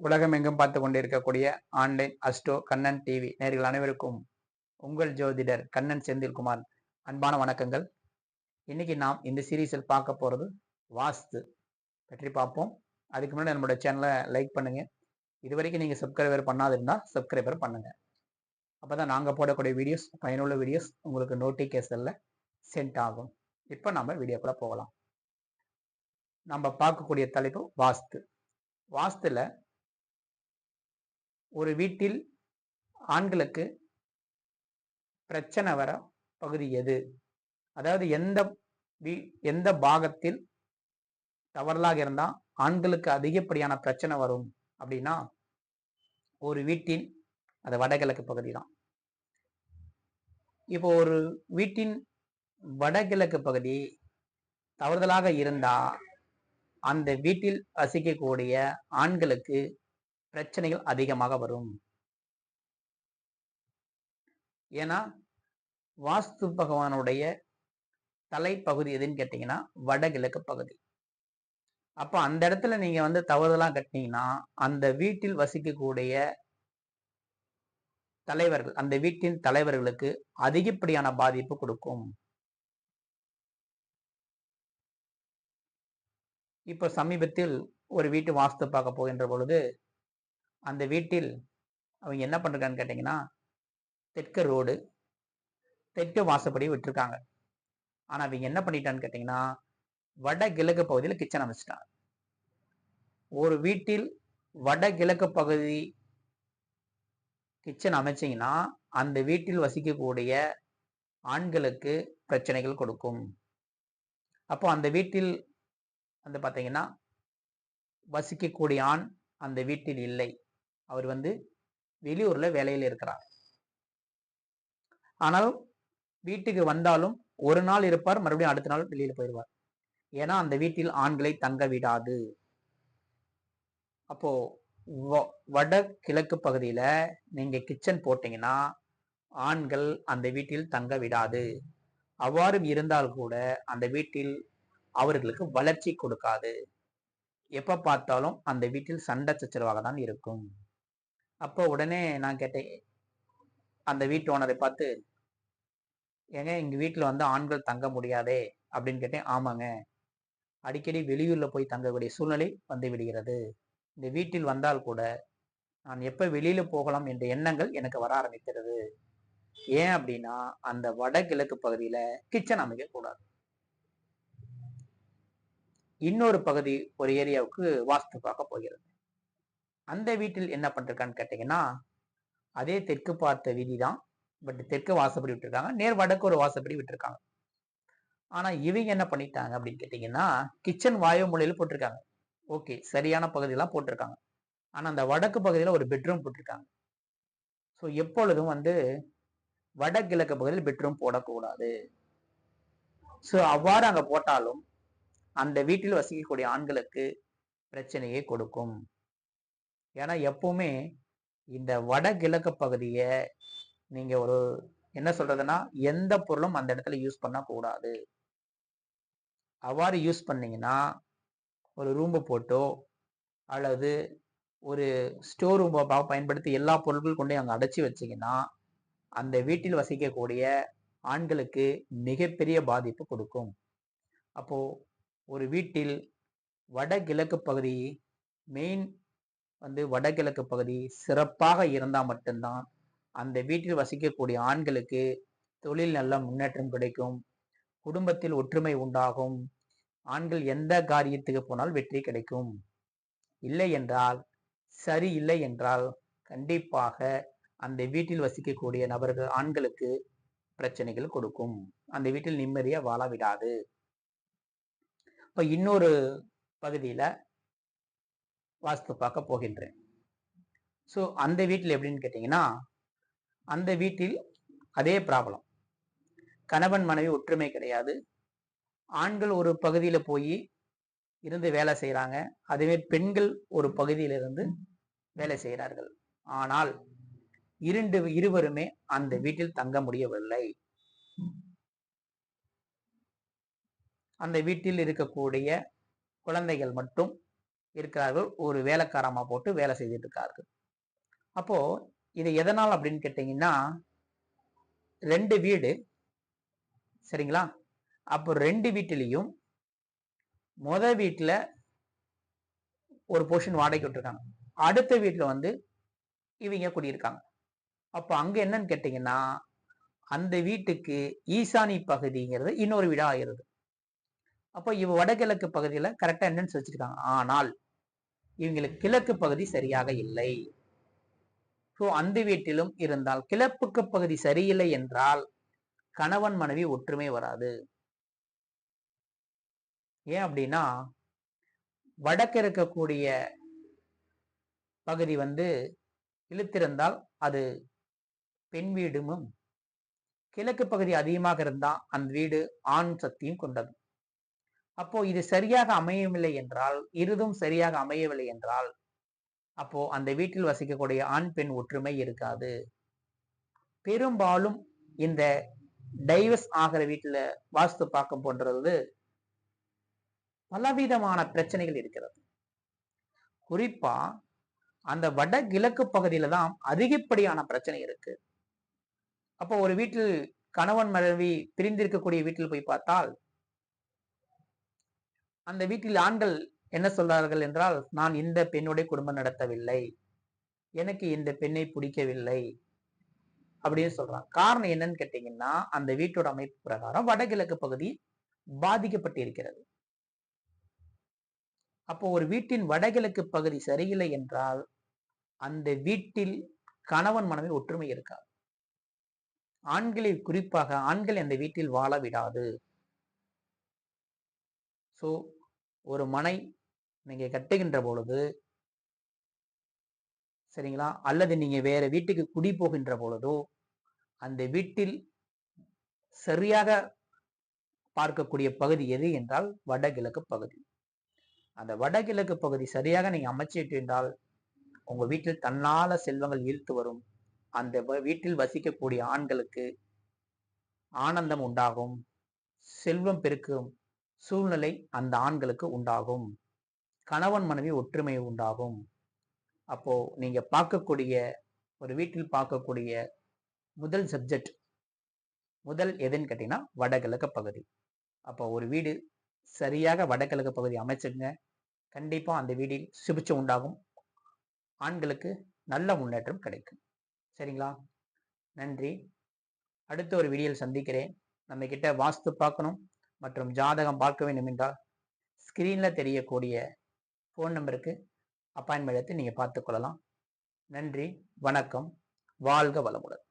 உலகம் எங்கும் பார்த்து கொண்டிருக்கக்கூடிய ஆன்லைன் அஸ்டோ கண்ணன் டிவி நேர்கள் அனைவருக்கும் உங்கள் ஜோதிடர் கண்ணன் செந்தில்குமார். அன்பான வணக்கங்கள். இன்னைக்கு நாம் இந்த சீரீஸில் பார்க்க போகிறது வாஸ்து பற்றி பார்ப்போம். அதுக்கு முன்னாடி நம்மளோட சேனலை லைக் பண்ணுங்க. இது வரைக்கும் நீங்கள் சப்ஸ்கிரைபர் பண்ணாது இருந்தால் சப்ஸ்கிரைபர் பண்ணுங்க. அப்பதான் நாங்கள் போடக்கூடிய வீடியோஸ் பயனுள்ள வீடியோஸ் உங்களுக்கு நோட்டிஃபிகேஷனில் சென்ட் ஆகும். இப்போ நம்ம வீடியோக்குள்ளே போகலாம். நம்ம பார்க்கக்கூடிய தலைப்பு வாஸ்து. வாஸ்துல ஒரு வீட்டில் ஆண்களுக்கு பிரச்சனை வர பகுதி எது? அதாவது எந்த வீ எந்த பாகத்தில் தவறலாக இருந்தால் ஆண்களுக்கு அதிகப்படியான பிரச்சனை வரும் அப்படின்னா ஒரு வீட்டின் அது வடகிழக்கு பகுதி தான் இப்போ ஒரு வீட்டின் வடகிழக்கு பகுதி தவறுதலாக இருந்தால் அந்த வீட்டில் வசிக்கக்கூடிய ஆண்களுக்கு பிரச்சனைகள் அதிகமாக வரும். ஏன்னா வாஸ்து பகவானுடைய தலைப்பகுதி எதுன்னு கேட்டீங்கன்னா வடகிழக்கு பகுதி. அப்போ அந்த இடத்துல நீங்க வந்து தவறுதலாம் கட்டினீங்கன்னா அந்த வீட்டில் வசிக்கக்கூடிய தலைவர்கள் அந்த வீட்டின் தலைவர்களுக்கு அதிகப்படியான பாதிப்பு கொடுக்கும். இப்போ சமீபத்தில் ஒரு வீட்டு வாஸ்து பார்க்க போகின்ற பொழுது அந்த வீட்டில் அவங்க என்ன பண்ணிருக்கான்னு கேட்டிங்கன்னா தெற்கு ரோடு தெற்கு வாசப்படி விட்டுருக்காங்க. ஆனால் அவங்க என்ன பண்ணிட்டான்னு கேட்டிங்கன்னா வடகிழக்கு பகுதியில் கிச்சன் அமைச்சிட்டாங்க. ஒரு வீட்டில் வடகிழக்கு பகுதி கிச்சன் அமைச்சிங்கன்னா அந்த வீட்டில் வசிக்கக்கூடிய ஆண்களுக்கு பிரச்சனைகள் கொடுக்கும். அப்போ அந்த வீட்டில் வந்து பார்த்தீங்கன்னா வசிக்கக்கூடிய ஆண் அந்த வீட்டில் இல்லை. அவர் வந்து வெளியூர்ல வேலையில் இருக்கிறார். ஆனாலும் வீட்டுக்கு வந்தாலும் ஒரு நாள் இருப்பார் மறுபடியும் அடுத்த நாள் வெளியில போயிடுவார். ஏன்னா அந்த வீட்டில் ஆண்களை தங்க விடாது. அப்போ வட கிழக்கு பகுதியில நீங்க கிச்சன் போட்டீங்கன்னா ஆண்கள் அந்த வீட்டில் தங்க விடாது. அவ்வாறு இருந்தால் கூட அந்த வீட்டில் அவர்களுக்கு வளர்ச்சி கொடுக்காது. எப்ப பார்த்தாலும் அந்த வீட்டில் சண்டை சச்சரவாக தான் இருக்கும். அப்போ உடனே நான் கேட்டேன் அந்த வீட்டு ஓனரை பார்த்து ஏங்க எங்க வீட்டில் வந்து ஆண்கள் தங்க முடியாதே? அப்படின்னு கேட்டேன். ஆமாங்க. அடிக்கடி வெளியூர்ல போய் தங்கக்கூடிய சூழ்நிலை வந்து விடுகிறது. இந்த வீட்டில் வந்தால் கூட நான் எப்ப வெளியில போகலாம் என்ற எண்ணங்கள் எனக்கு வர ஆரம்பிக்கிறது. ஏன் அப்படின்னா அந்த வடகிழக்கு பகுதியில கிச்சன் அமைக்கக்கூடாது இன்னொரு பகுதி ஒரு ஏரியாவுக்கு வாஸ்து பார்க்க போகிறது. அந்த வீட்டில் என்ன பண்ணிருக்கான்னு கேட்டீங்கன்னா அதே தெற்கு பார்த்த வீதி தான். பட் தெற்கு வாசப்படி விட்டுருக்காங்க. நேர் வடக்கு ஒரு வாசப்படி விட்டுருக்காங்க. ஆனா இவங்க என்ன பண்ணிட்டாங்க அப்படின்னு கேட்டீங்கன்னா கிச்சன் வாயு மூலையில போட்டிருக்காங்க. ஓகே சரியான பகுதியெல்லாம் போட்டிருக்காங்க. ஆனா அந்த வடக்கு பகுதியில ஒரு பெட்ரூம் போட்டிருக்காங்க. ஸோ எப்பொழுதும் வந்து வடகிழக்கு பகுதியில் பெட்ரூம் போடக்கூடாது. ஸோ அவ்வாறு அங்கே போட்டாலும் அந்த வீட்டில் வசிக்கக்கூடிய ஆண்களுக்கு பிரச்சனையை கொடுக்கும். ஏன்னா எப்பவுமே இந்த வடகிழக்கு பகுதியை நீங்கள் ஒரு என்ன சொல்றதுன்னா எந்த பொருளும் அந்த இடத்துல யூஸ் பண்ணக்கூடாது அவ்வாறு யூஸ் பண்ணீங்கன்னா ஒரு ரூம்பு போட்டோ அல்லது ஒரு ஸ்டோர் ரூம்பாக பயன்படுத்தி எல்லா பொருட்களும் கொண்டு அங்கே அடைச்சி வச்சிங்கன்னா அந்த வீட்டில் வசிக்கக்கூடிய ஆண்களுக்கு மிகப்பெரிய பாதிப்பு கொடுக்கும். அப்போது ஒரு வீட்டில் வடகிழக்கு பகுதி மெயின் வந்து வடகிழக்கு பகுதி சிறப்பாக இருந்தால் மட்டும்தான் அந்த வீட்டில் வசிக்கக்கூடிய ஆண்களுக்கு தொழில் நல்ல முன்னேற்றம் கிடைக்கும். குடும்பத்தில் ஒற்றுமை உண்டாகும். ஆண்கள் எந்த காரியத்துக்கு போனால் வெற்றி கிடைக்கும். இல்லை என்றால் சரி இல்லை என்றால் கண்டிப்பாக அந்த வீட்டில் வசிக்கக்கூடிய நபர்கள் ஆண்களுக்கு பிரச்சனைகள் கொடுக்கும். அந்த வீட்டில் நிம்மதியாக வாழ விடாது. இப்போ இன்னொரு பகுதியில் வாஸ்து பார்க்க போகின்றேன். ஸோ அந்த வீட்டில் எப்படின்னு கேட்டிங்கன்னா அந்த வீட்டில் அதே ப்ராப்ளம் கணவன் மனைவி ஒற்றுமை கிடையாது. ஆண்கள் ஒரு பகுதியில் போய் இருந்து வேலை செய்கிறாங்க அதுவே பெண்கள் ஒரு பகுதியிலிருந்து வேலை செய்கிறார்கள். ஆனால் இரண்டு இருவருமே அந்த வீட்டில் தங்க முடியவில்லை. அந்த வீட்டில் இருக்கக்கூடிய குழந்தைகள் மட்டும் இருக்கிறார்கள். ஒரு வேலைக்காரமா போட்டு வேலை செய்துட்டு இருக்கார்கள். அப்போ இது எதனால் அப்படின்னு கேட்டிங்கன்னா ரெண்டு வீடு. சரிங்களா? அப்போ ரெண்டு வீட்டிலையும் முத வீட்டில் ஒரு போர்ஷன் வாடகைக்கு விட்டுருக்காங்க. அடுத்த வீட்டில் வந்து இவங்க குடியிருக்காங்க. அப்போ அங்கே என்னன்னு கேட்டிங்கன்னா அந்த வீட்டுக்கு ஈசானி பகுதிங்கிறது இன்னொரு வீடாக ஆயிருது அப்போ இவ வடகிழக்கு பகுதியில் கரெக்டாக என்னன்னு வச்சுருக்காங்க ஆனால் இவங்களுக்கு கிழக்கு பகுதி சரியாக இல்லை. ஸோ அந்த வீட்டிலும் இருந்தால் கிழப்புக்கு பகுதி சரியில்லை என்றால் கணவன் மனைவி ஒற்றுமை வராது. ஏன் அப்படின்னா வடக்கு இருக்கக்கூடிய பகுதி வந்து இழுத்திருந்தால் அது பெண் வீடும் கிழக்கு பகுதி அதிகமாக இருந்தால் அந்த வீடு ஆண் சக்தியும் கொண்டது. அப்போ இது சரியாக அமையவில்லை என்றால் இருதும் சரியாக அமையவில்லை என்றால் அப்போ அந்த வீட்டில் வசிக்கக்கூடிய ஆண் பெண் ஒற்றுமை இருக்காது. பெரும்பாலும் இந்த டைவர்ஸ் ஆகிற வீட்டில் வாஸ்து பாக்கம் போன்றது பலவிதமான பிரச்சனைகள் இருக்கிறது. குறிப்பா அந்த வடகிழக்கு பகுதியில தான் அதிகப்படியான பிரச்சனை இருக்கு. அப்போ ஒரு வீட்டில் கணவன் மனைவி பிரிந்திருக்கக்கூடிய வீட்டில் போய் பார்த்தால் அந்த வீட்டில் ஆண்கள் என்ன சொல்றார்கள் என்றால் நான் இந்த பெண்ணுடைய குடும்பம் நடத்தவில்லை. எனக்கு இந்த பெண்ணை பிடிக்கவில்லை. அப்படின்னு சொல்றான் காரணம் என்னன்னு கேட்டீங்கன்னா அந்த வீட்டோட அமைப்பு பிரகாரம் வடகிழக்கு பகுதி பாதிக்கப்பட்டிருக்கிறது. அப்போ ஒரு வீட்டின் வடகிழக்கு பகுதி சரியில்லை என்றால் அந்த வீட்டில் கணவன் மனைவி ஒற்றுமை இருக்காது. ஆண்களை குறிப்பாக ஆண்கள் அந்த வீட்டில் வாழ விடாது. ஸோ ஒரு மனை நீங்கள் கட்டுகின்ற பொழுது சரிங்களா? அல்லது நீங்கள் வேறு வீட்டுக்கு குடி போகின்ற பொழுதோ அந்த வீட்டில் சரியாக பார்க்கக்கூடிய பகுதி எது என்றால் வடகிழக்கு பகுதி. அந்த வடகிழக்கு பகுதி சரியாக நீங்கள் அமைச்சிட்டு என்றால் உங்கள் வீட்டில் தன்னால செல்வங்கள் ஈர்த்து வரும். அந்த வீட்டில் வசிக்கக்கூடிய ஆண்களுக்கு ஆனந்தம் உண்டாகும். செல்வம் பெருக்கும். சூழ்நிலை அந்த ஆண்களுக்கு உண்டாகும். கணவன் மனைவி ஒற்றுமை உண்டாகும். அப்போ நீங்க பார்க்கக்கூடிய ஒரு வீட்டில் பார்க்கக்கூடிய முதல் சப்ஜெக்ட் முதல் எதுன்னு கேட்டீங்கன்னா வடகிழக்கு பகுதி. அப்போ ஒரு வீடு சரியாக வடகிழக்கு பகுதி அமைச்சுங்க கண்டிப்பாக அந்த வீடில் சுபிச்சம் உண்டாகும். ஆண்களுக்கு நல்ல முன்னேற்றம் கிடைக்கும். சரிங்களா? நன்றி. அடுத்த ஒரு வீடியோவில் சந்திக்கிறேன். நம்ம கிட்ட வாஸ்து பார்க்கணும். மற்றும் ஜாதகம் பார்க்க வேண்டும் என்றால் ஸ்க்ரீனில் தெரியக்கூடிய ஃபோன் நம்பருக்கு அப்பாயின்மெண்ட் எடுத்து நீங்கள் பார்த்துக்கொள்ளலாம் நன்றி வணக்கம் வாழ்க வளமுடன்.